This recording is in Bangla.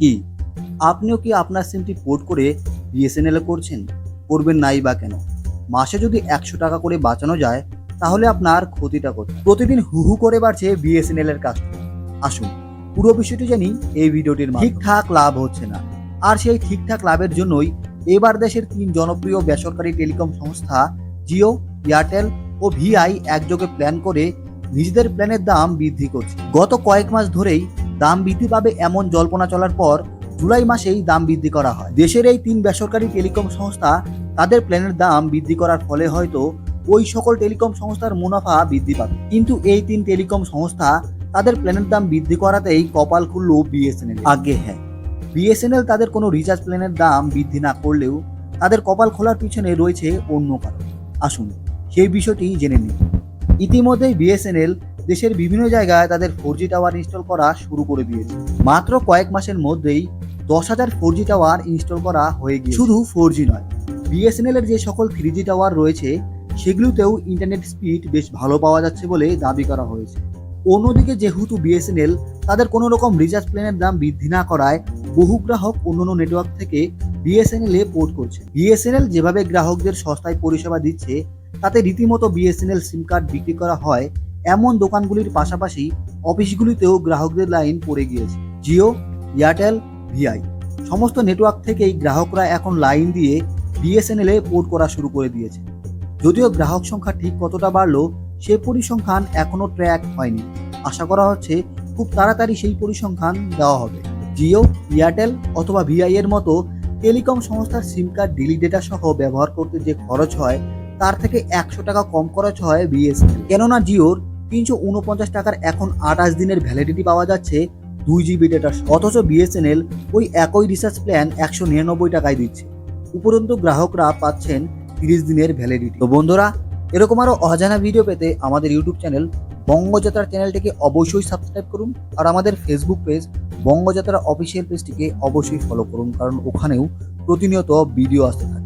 কি? আপনিও কি আপনার সিমটি পোর্ট করে বিএসএনএল করছেন? করবেন নাই বা কেন? মাসে যদি একশো টাকা করে বাঁচানো যায়, তাহলে আপনার ক্ষতিটা কোথায় প্রতিদিন হু হু করে বাড়ছে বিএসএনএল এর কাজ। আসুন, পুরো বিষয়টি জানি এই ভিডিওটির ঠিকঠাক লাভ হচ্ছে না। আর সেই ঠিকঠাক লাভের জন্যই এবার দেশের তিন জনপ্রিয় বেসরকারি টেলিকম সংস্থা জিও এয়ারটেল ও ভিআই একযোগে প্ল্যান করে নিজেদের প্ল্যানের দাম বৃদ্ধি করছে। গত কয়েক মাস ধরেই দাম বৃদ্ধি পাবে এমন জল্পনা চলার পর জুলাই মাসেই দাম বৃদ্ধি করা হয়। দেশের এই তিন বেসরকারি টেলিকম সংস্থা তাদের প্ল্যানের দাম বৃদ্ধি করার ফলে হয়তো ওই সকল টেলিকম সংস্থার মুনাফা বৃদ্ধি পাবে। কিন্তু এই তিন টেলিকম সংস্থা তাদের প্ল্যানের দাম বৃদ্ধি করাতেই কপাল খুলল বিএসএনএল আগে হ্যাঁ বিএসএনএল তাদের কোনো রিচার্জ প্ল্যানের দাম বৃদ্ধি না করলেও তাদের কপাল খোলার পিছনে রয়েছে অন্য কারণ। আসুন সেই বিষয়টি জেনে নিন ইতিমধ্যেই বিএসএনএল দেশের বিভিন্ন জায়গায় তাদের ফোর টাওয়ার ইনস্টল করা শুরু করে দিয়েছে। মাত্র কয়েক মাসের মধ্যেই দশ হাজার ফোর টাওয়ার ইনস্টল করা হয়ে গিয়েছে। শুধু ফোর নয় বিএসএনএল এর যে সকল থ্রি টাওয়ার রয়েছে, সেগুলোতেও ইন্টারনেট স্পিড বেশ ভালো পাওয়া যাচ্ছে বলে দাবি করা হয়েছে। অন্যদিকে যেহেতু বিএসএনএল তাদের কোনো রকম রিচার্জ প্ল্যানের দাম বৃদ্ধি না করায় বহু গ্রাহক অন্যান্য নেটওয়ার্ক থেকে বিএসএনএল এ পোর্ট করছে। বিএসএনএল যেভাবে গ্রাহকদের সস্তায় পরিষেবা দিচ্ছে, তাতে রীতিমতো বিএসএনএল সিম কার্ড বিক্রি করা হয় এমন দোকানগুলির পাশাপাশি অফিসগুলিতেও গ্রাহকদের লাইন পড়ে গিয়েছে। Jio, Airtel, Vi. সমস্ত নেটওয়ার্ক থেকেই গ্রাহকরা এখন লাইন দিয়ে বিএসএনএল এ পোর্ট করা শুরু করে দিয়েছে। যদিও গ্রাহক সংখ্যা ঠিক কতটা বাড়লো, সে পরিসংখ্যান এখনও ট্র্যাক হয়নি। আশা করা হচ্ছে খুব তাড়াতাড়ি সেই পরিসংখ্যান দেওয়া হবে। জিও, এয়ারটেল অথবা ভিআই এর মতো টেলিকম সংস্থার সিম কার্ড ডিলি ডেটা সহ ব্যবহার করতে যে খরচ হয়, তার থেকে একশো টাকা কম খরচ হয় বিএসএনএল। কেননা জিওর তিনশো উনপঞ্চাশ টাকার এখন আঠাশ দিনের ভ্যালিডিটি পাওয়া যাচ্ছে দুই জিবি ডেটা অথচ বিএসএনএল ওই একই রিচার্জ প্ল্যান একশো নিরানব্বই টাকায় দিচ্ছে। উপরন্তু গ্রাহকরা পাচ্ছেন তিরিশ দিনের ভ্যালিডিটি তো বন্ধুরা, এরকম আরও অজানা ভিডিও পেতে আমাদের ইউটিউব চ্যানেল বঙ্গযাত্রার চ্যানেলটিকে অবশ্যই সাবস্ক্রাইব করুন আর আমাদের ফেসবুক পেজ বঙ্গযাত্রা অফিসিয়াল পেজটিকে অবশ্যই ফলো করুন, কারণ ওখানেও প্রতিনিয়ত ভিডিও আসতে থাকে।